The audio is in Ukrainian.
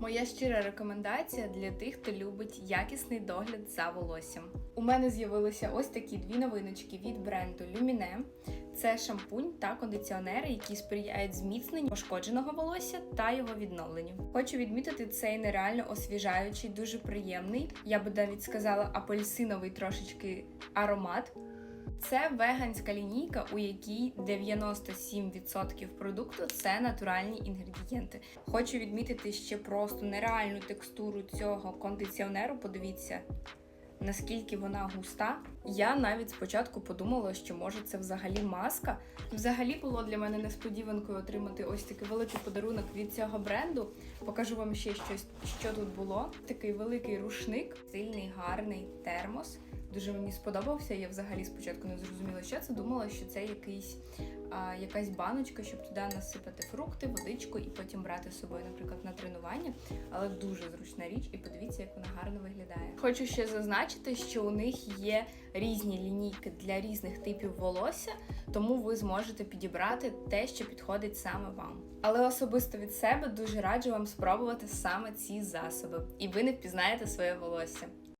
Моя щира рекомендація для тих, хто любить якісний догляд за волоссям. У мене з'явилися ось такі дві новиночки від бренду Lumine. Це шампунь та кондиціонери, які сприяють зміцненню пошкодженого волосся та його відновленню. Хочу відмітити цей нереально освіжаючий, дуже приємний. Я би навіть сказала апельсиновий трошечки аромат. Це веганська лінійка, у якій 97% продукту це натуральні інгредієнти. Хочу відмітити ще просто нереальну текстуру цього кондиціонеру. Подивіться, наскільки вона густа. Я навіть спочатку подумала, що може це взагалі маска. Взагалі було для мене несподіванкою отримати ось такий великий подарунок від цього бренду. Покажу вам ще щось, що тут було. Такий великий рушник, сильний, гарний термос. Дуже мені сподобався. Я взагалі спочатку не зрозуміла, що це. Думала, що це якийсь, а, якась баночка, щоб туди насипати фрукти, водичку і потім брати з собою, наприклад, на тренування. Але дуже зручна річ, і подивіться, як вона гарно виглядає. Хочу ще зазначити, що у них є різні лінійки для різних типів волосся, тому ви зможете підібрати те, що підходить саме вам. Але особисто від себе дуже раджу вам спробувати саме ці засоби, і ви не впізнаєте своє волосся.